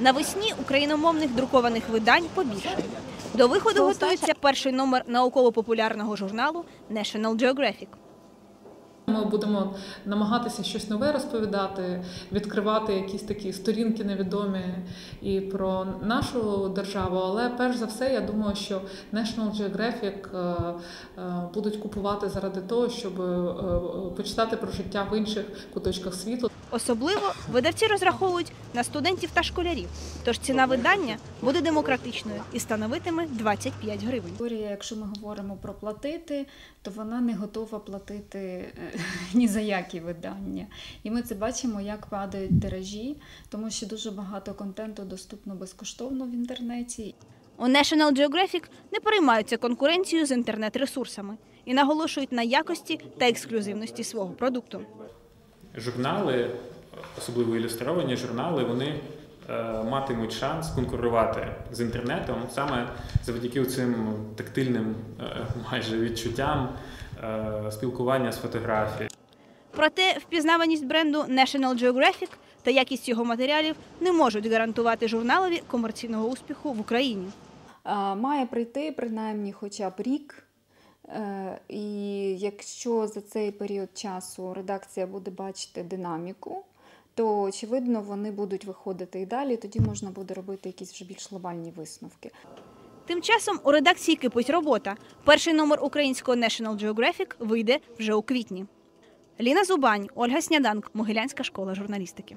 Навесні україномовних друкованих видань побільше. До виходу готується перший номер науково-популярного журналу National Geographic. Ми будемо намагатися щось нове розповідати, відкривати якісь такі сторінки невідомі і про нашу державу. Але перш за все, я думаю, що National Geographic е, е, будуть купувати заради того, щоб е, почитати про життя в інших куточках світу. Особливо видавці розраховують на студентів та школярів. Тож ціна видання буде демократичною і становитиме 25 гривень. Якщо ми говоримо про платити, то вона не готова платити ні за які видання. І ми це бачимо, як падають тиражі, тому що дуже багато контенту доступно безкоштовно в інтернеті. У National Geographic не переймаються конкуренцією з інтернет-ресурсами і наголошують на якості та ексклюзивності свого продукту. журнали, особливо ілюстровані журнали, вони е, матимуть шанс конкурувати з інтернетом саме завдяки цим тактильним е, майже відчуттям спілкування з фотографії. Проте впізнаваність бренду National Geographic та якість його матеріалів не можуть гарантувати журналові комерційного успіху в Україні. Має прийти принаймні хоча б рік. Е, І якщо за цей період часу редакція буде бачити динаміку, то очевидно вони будуть виходити і далі. Тоді можна буде робити якісь вже більш глобальні висновки. Тим часом у редакції кипить робота. Перший номер українського National Geographic вийде вже у квітні. Ліна Зубань, Ольга Сняданк, Могилянська школа журналістики.